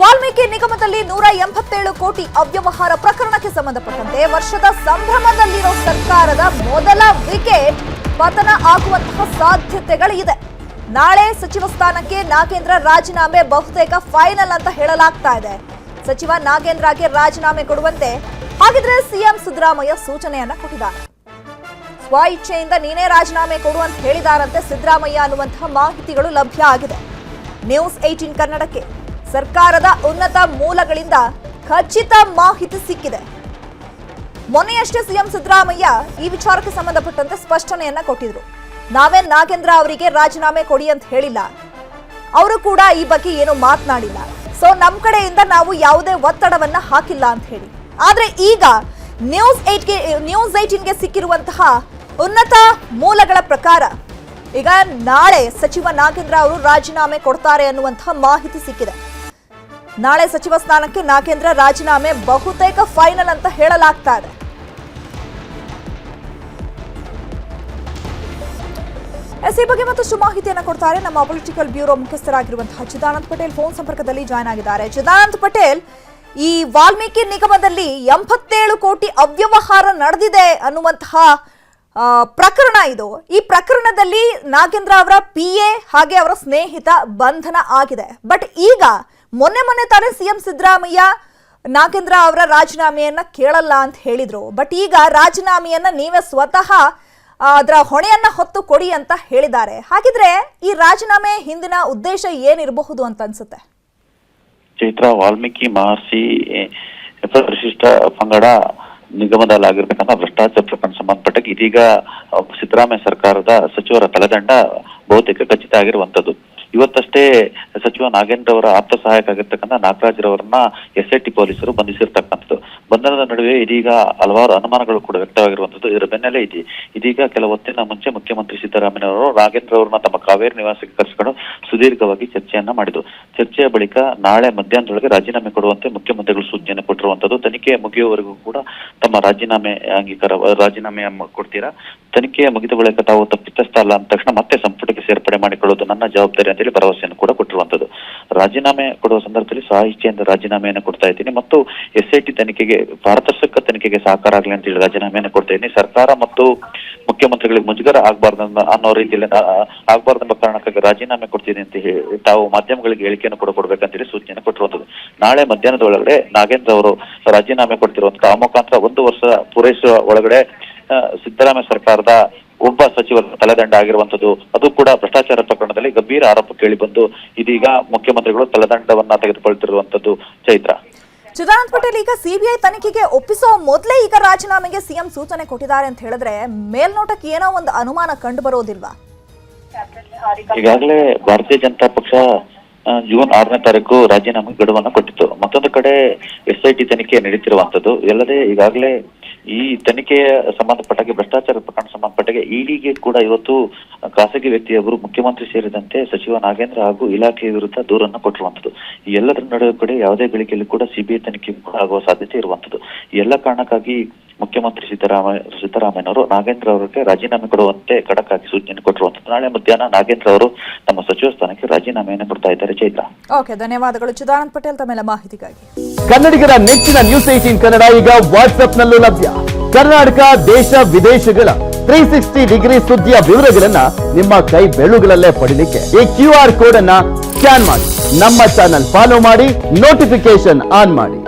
ವಾಲ್ಮೀಕಿ ನಿಗಮದಲ್ಲಿ ನೂರ ಎಂಬತ್ತೇಳು ಕೋಟಿ ಅವ್ಯವಹಾರ ಪ್ರಕರಣಕ್ಕೆ ಸಂಬಂಧಪಟ್ಟಂತೆ ವರ್ಷದ ಸಂಭ್ರಮದಲ್ಲಿರೋ ಸರ್ಕಾರದ ಮೊದಲ ವಿಕೆಟ್ ಪತನ ಆಗುವಂತಹ ಸಾಧ್ಯತೆಗಳಿದೆ. ನಾಳೆ ಸಚಿವ ಸ್ಥಾನಕ್ಕೆ ನಾಗೇಂದ್ರ ರಾಜೀನಾಮೆ ಬಹುತೇಕ ಫೈನಲ್ ಅಂತ ಹೇಳಲಾಗ್ತಾ ಇದೆ. ಸಚಿವ ನಾಗೇಂದ್ರಗೆ ರಾಜೀನಾಮೆ ಕೊಡುವಂತೆ ಹಾಗಿದ್ರೆ ಸಿಎಂ ಸಿದ್ದರಾಮಯ್ಯ ಸೂಚನೆಯನ್ನ ಕೊಟ್ಟಿದ್ದಾರೆ. ಸ್ವ ಇಚ್ಛೆಯಿಂದ ನೀನೇ ರಾಜೀನಾಮೆ ಕೊಡು ಅಂತ ಹೇಳಿದಾರಂತೆ ಸಿದ್ದರಾಮಯ್ಯ ಅನ್ನುವಂತಹ ಮಾಹಿತಿಗಳು ಲಭ್ಯ ಆಗಿದೆ. ನ್ಯೂಸ್ ಏಟೀನ್ ಕನ್ನಡಕ್ಕೆ. ಸರ್ಕಾರದ ಉನ್ನತ ಮೂಲಗಳಿಂದ ಖಚಿತ ಮಾಹಿತಿ ಸಿಕ್ಕಿದೆ. ಮೊನ್ನೆಯಷ್ಟೇ ಸಿಎಂ ಸಿದ್ದರಾಮಯ್ಯ ಈ ವಿಚಾರಕ್ಕೆ ಸಂಬಂಧಪಟ್ಟಂತೆ ಸ್ಪಷ್ಟನೆಯನ್ನ ಕೊಟ್ಟಿದ್ರು. ನಾವೇ ನಾಗೇಂದ್ರ ಅವರಿಗೆ ರಾಜೀನಾಮೆ ಕೊಡಿ ಅಂತ ಹೇಳಿಲ್ಲ. ಅವರು ಕೂಡ ಈ ಬಗ್ಗೆ ಏನು ಮಾತನಾಡಿಲ್ಲ. ಸೊ ನಮ್ಮ ಕಡೆಯಿಂದ ನಾವು ಯಾವುದೇ ಒತ್ತಡವನ್ನ ಹಾಕಿಲ್ಲ ಅಂತ ಹೇಳಿ. ಆದ್ರೆ ಈಗ ನ್ಯೂಸ್ ಏಟ್ಗೆ ನ್ಯೂಸ್ ಏಟಿನ್ಗೆ ಸಿಕ್ಕಿರುವಂತಹ ಉನ್ನತ ಮೂಲಗಳ ಪ್ರಕಾರ ಈಗ ನಾಳೆ ಸಚಿವ ನಾಗೇಂದ್ರ ಅವರು ರಾಜೀನಾಮೆ ಕೊಡ್ತಾರೆ ಅನ್ನುವಂತಹ ಮಾಹಿತಿ ಸಿಕ್ಕಿದೆ. ನಾಳೆ ಸಚಿವ ಸ್ಥಾನಕ್ಕೆ ನಾಗೇಂದ್ರ ರಾಜೀನಾಮೆ ಬಹುತೇಕ ಫೈನಲ್ ಅಂತ ಹೇಳಲಾಗ್ತಾ ಇದೆ. ಎಸ್ ಈ ಬಗ್ಗೆ ಮತ್ತಷ್ಟು ಮಾಹಿತಿಯನ್ನು ಕೊಡ್ತಾರೆ ನಮ್ಮ ಪೊಲಿಟಿಕಲ್ ಬ್ಯೂರೋ ಮುಖ್ಯಸ್ಥರಾಗಿರುವಂತಹ ಚಿದಾನಂದ್ ಪಟೇಲ್. ಫೋನ್ ಸಂಪರ್ಕದಲ್ಲಿ ಜಾಯ್ನ್ ಆಗಿದ್ದಾರೆ. ಚಿದಾನಂದ್ ಪಟೇಲ್, ಈ ವಾಲ್ಮೀಕಿ ನಿಗಮದಲ್ಲಿ ಎಂಬತ್ತೇಳು ಕೋಟಿ ಅವ್ಯವಹಾರ ನಡೆದಿದೆ ಅನ್ನುವಂತಹ ಪ್ರಕರಣ ಇದು. ಈ ಪ್ರಕರಣದಲ್ಲಿ ನಾಗೇಂದ್ರ ಅವರ ಪಿ ಎ ಹಾಗೆ ಅವರ ಸ್ನೇಹಿತ ಬಂಧನ ಆಗಿದೆ. ಬಟ್ ಈಗ ಮೊನ್ನೆ ಮೊನ್ನೆ ತಾನೇ ಸಿಎಂ ಸಿದ್ದರಾಮಯ್ಯ ನಾಗೇಂದ್ರ ಅವರ ರಾಜೀನಾಮೆಯನ್ನ ಕೇಳಲ್ಲ ಅಂತ ಹೇಳಿದ್ರು. ಬಟ್ ಈಗ ರಾಜೀನಾಮೆಯನ್ನ ನೀವೇ ಸ್ವತಃ ಅದರ ಹೊಣೆಯನ್ನ ಹೊತ್ತು ಕೊಡಿ ಅಂತ ಹೇಳಿದ್ದಾರೆ. ಹಾಗಿದ್ರೆ ಈ ರಾಜೀನಾಮೆ ಹಿಂದಿನ ಉದ್ದೇಶ ಏನಿರಬಹುದು ಅಂತ ಅನ್ಸುತ್ತೆ? ಚೈತ್ರ ವಾಲ್ಮೀಕಿ ಮಹರ್ಷಿ ಪರಿಶಿಷ್ಟ ಪಂಗಡ ನಿಗಮದಲ್ಲಾಗಿರ್ಬೇಕಂತ ಭ್ರಷ್ಟಾಚಾರ ಪ್ರಕರಣ ಸಂಬಂಧಪಟ್ಟ ಇದೀಗ ಸಿದ್ದರಾಮಯ್ಯ ಸರ್ಕಾರದ ಸಚಿವರ ತಲೆದಂಡ ಬಹುತೇಕ ಖಚಿತ ಆಗಿರುವಂತದ್ದು ಇವತ್ತಷ್ಟೇ ಸಚಿವ ನಾಗೇಂದ್ರ ಅವರ ಆಪ್ತ ಸಹಾಯಕ ಆಗಿರ್ತಕ್ಕಂಥ ನಾಗರಾಜ್ ರವರನ್ನ ಎಸ್ ಪೊಲೀಸರು ಬಂಧಿಸಿರ್ತಕ್ಕಂಥದ್ದು. ಬಂಧನದ ನಡುವೆ ಇದೀಗ ಹಲವಾರು ಅನುಮಾನಗಳು ಕೂಡ ವ್ಯಕ್ತವಾಗಿರುವಂತದ್ದು ಇದರ ಬೆನ್ನಲ್ಲೇ ಇದೆ, ಇದೀಗ ಕೆಲ ಹೊತ್ತಿನ ಮುಂಚೆ ಮುಖ್ಯಮಂತ್ರಿ ಸಿದ್ದರಾಮಯ್ಯ ಅವರು ನಾಗೇಂದ್ರ ಅವರನ್ನ ತಮ್ಮ ಕಾವೇರಿ ನಿವಾಸಕ್ಕೆ ಕರೆಸಿಕೊಂಡು ಸುದೀರ್ಘವಾಗಿ ಚರ್ಚೆಯನ್ನ ಮಾಡಿದ್ರು. ಚರ್ಚೆಯ ಬಳಿಕ ನಾಳೆ ಮಧ್ಯಾಹ್ನದೊಳಗೆ ರಾಜೀನಾಮೆ ಕೊಡುವಂತೆ ಮುಖ್ಯಮಂತ್ರಿಗಳು ಸೂಚನೆ ಕೊಟ್ಟಿರುವಂತದ್ದು ತನಿಖೆ ಮುಗಿಯುವವರೆಗೂ ಕೂಡ ತಮ್ಮ ರಾಜೀನಾಮೆ ಅಂಗೀಕಾರ, ರಾಜೀನಾಮೆ ಕೊಡ್ತೀರಾ? ತನಿಖೆ ಮುಗಿದ ಬಳಿಕ ತಾವು ತಪ್ಪಿತಸ್ಥ ಅಲ್ಲ ಅಂದ ತಕ್ಷಣ ಮತ್ತೆ ಸಂಪುಟಕ್ಕೆ ಸೇರ್ಪಡೆ ಮಾಡಿಕೊಳ್ಳೋದು ನನ್ನ ಜವಾಬ್ದಾರಿ ಅಂತೇಳಿ ಭರವಸೆಯನ್ನು ಕೂಡ ಕೊಟ್ಟಿರುವಂತದ್ದು ರಾಜೀನಾಮೆ ಕೊಡುವ ಸಂದರ್ಭದಲ್ಲಿ ಸ್ವಇಚ್ಛೆಯಿಂದ ರಾಜೀನಾಮೆಯನ್ನು ಕೊಡ್ತಾ ಇದ್ದೀನಿ. ಮತ್ತು ಎಸ್ ಐ ಟಿ ತನಿಖೆಗೆ, ಪಾರದರ್ಶಕ ತನಿಖೆಗೆ ಸಹಕಾರ ಆಗಲಿ ಅಂತ ಹೇಳಿ ರಾಜೀನಾಮೆಯನ್ನು ಕೊಡ್ತಾ ಇದ್ದೀನಿ. ಸರ್ಕಾರ ಮತ್ತು ಮುಖ್ಯಮಂತ್ರಿಗಳಿಗೆ ಮುಜುಗರ ಆಗಬಾರ್ದು ಅನ್ನೋ ರೀತಿಯಲ್ಲಿ ಆಗಬಾರ್ದೆಂಬ ಕಾರಣಕ್ಕಾಗಿ ರಾಜೀನಾಮೆ ಕೊಡ್ತೀನಿ ಅಂತ ಹೇಳಿ, ತಾವು ಮಾಧ್ಯಮಗಳಿಗೆ ಹೇಳಿಕೆಯನ್ನು ಕೂಡ ಕೊಡ್ಬೇಕಂತೇಳಿ ಸೂಚನೆ ಕೊಟ್ಟಿರುವಂತದ್ದು ನಾಳೆ ಮಧ್ಯಾಹ್ನದ ಒಳಗಡೆ ನಾಗೇಂದ್ರ ಅವರು ರಾಜೀನಾಮೆ ಕೊಡ್ತಿರುವಂತಹ ಆ ಮುಖಾಂತರ ಒಂದು ವರ್ಷ ಪೂರೈಸುವ ಒಳಗಡೆ ಸಿದ್ದರಾಮಯ್ಯ ಸರ್ಕಾರದ ಒಬ್ಬ ಸಚಿವರ ತಲೆದಂಡ ಆಗಿರುವಂತದ್ದು ಅದು ಕೂಡ ಭ್ರಷ್ಟಾಚಾರ ಪ್ರಕರಣದಲ್ಲಿ ಗಂಭೀರ ಆರೋಪ ಕೇಳಿ ಬಂದು ಇದೀಗ ಮುಖ್ಯಮಂತ್ರಿಗಳು ತಲೆದಂಡವನ್ನ ತೆಗೆದುಕೊಳ್ತಿರುವಂತದ್ದು ಚೈತ್ರ. ಚಿದಾನಂದ್ ಪಟೇಲ್ ಈಗ ಸಿಬಿಐ ತನಿಖೆಗೆ ಒಪ್ಪಿಸೋ ಮೊದಲೇ ಈಗ ರಾಜೀನಾಮೆಗೆ ಸಿಎಂ ಸೂಚನೆ ಕೊಟ್ಟಿದ್ದಾರೆ ಅಂತ ಹೇಳಿದ್ರೆ ಮೇಲ್ನೋಟಕ್ಕೆ ಏನೋ ಒಂದು ಅನುಮಾನ ಕಂಡು ಬರೋದಿಲ್ವಾ ಈಗಾಗಲೇ ಭಾರತೀಯ ಜನತಾ ಪಕ್ಷ ಜೂನ್ ಆರನೇ ತಾರೀಕು ರಾಜೀನಾಮೆ ಗಡುವನ್ನು ಕೊಟ್ಟಿತ್ತು. ಮತ್ತೊಂದು ಕಡೆ ಎಸ್ ಐ ಟಿ ತನಿಖೆ ನಡೀತಿರುವಂತದ್ದು. ಎಲ್ಲದೆ ಈಗಾಗಲೇ ಈ ತನಿಖೆಯ ಸಂಬಂಧಪಟ್ಟಾಗೆ ಭ್ರಷ್ಟಾಚಾರ ಪ್ರಕರಣ ಸಂಬಂಧಪಟ್ಟಾಗೆ ಇಡಿಗೆ ಕೂಡ ಇವತ್ತು ಖಾಸಗಿ ವ್ಯಕ್ತಿಯೊಬ್ಬರು, ಮುಖ್ಯಮಂತ್ರಿ ಸೇರಿದಂತೆ ಸಚಿವ ನಾಗೇಂದ್ರ ಹಾಗೂ ಇಲಾಖೆಯ ವಿರುದ್ಧ ದೂರನ್ನು ಕೊಟ್ಟಿರುವಂತದ್ದು ಈ ಎಲ್ಲದರ ನಡುವೆ ಕಡೆ ಯಾವುದೇ ಗಳಿಕೆಯಲ್ಲಿ ಕೂಡ ಸಿಬಿಐ ತನಿಖೆ ಕೂಡ ಆಗುವ ಸಾಧ್ಯತೆ ಇರುವಂತದ್ದು ಎಲ್ಲ ಕಾರಣಕ್ಕಾಗಿ ಮುಖ್ಯಮಂತ್ರಿ ಸಿದ್ದರಾಮಯ್ಯ ಸಿದ್ದರಾಮಯ್ಯನವರು ನಾಗೇಂದ್ರ ಅವರಿಗೆ ರಾಜೀನಾಮೆ ಕೊಡುವಂತೆ ಖಡಕ್ ಆಗಿ ಸೂಚನೆ ಕೊಟ್ಟಿರುವಂತದ್ದು ನಾಳೆ ಮಧ್ಯಾಹ್ನ ನಾಗೇಂದ್ರ ಅವರು ತಮ್ಮ ಸಚಿವ ಸ್ಥಾನಕ್ಕೆ ರಾಜೀನಾಮೆಯನ್ನು ಕೊಡ್ತಾ ಇದ್ದಾರೆ. ಚೈತ್ರ ಓಕೆ ಧನ್ಯವಾದಗಳು. ಚಿದಾನಂದ್ ಪಟೇಲ್ ತಮ್ಮೆಲ್ಲ ಮಾಹಿತಿಗಾಗಿ. ಕನ್ನಡಿಗರ ನೆಚ್ಚಿನ ನ್ಯೂಸ್ ಏಟೀನ್ ಕನ್ನಡ ಈಗ ವಾಟ್ಸ್ಆಪ್ನಲ್ಲೂ ಲಭ್ಯ. ಕರ್ನಾಟಕ ದೇಶ ವಿದೇಶಗಳ ತ್ರೀ ಸಿಕ್ಸ್ಟಿ ಡಿಗ್ರಿ ಸುದ್ದಿಯ ವಿವರಗಳನ್ನ ನಿಮ್ಮ ಕೈ ಬೆಳುಗಳಲ್ಲೇ ಪಡಿಲಿಕ್ಕೆ ಈ ಕ್ಯೂ ಆರ್ ಕೋಡ್ ಅನ್ನ ಸ್ಕ್ಯಾನ್ ಮಾಡಿ. ನಮ್ಮ ಚಾನಲ್ ಫಾಲೋ ಮಾಡಿ ನೋಟಿಫಿಕೇಶನ್ ಆನ್ ಮಾಡಿ.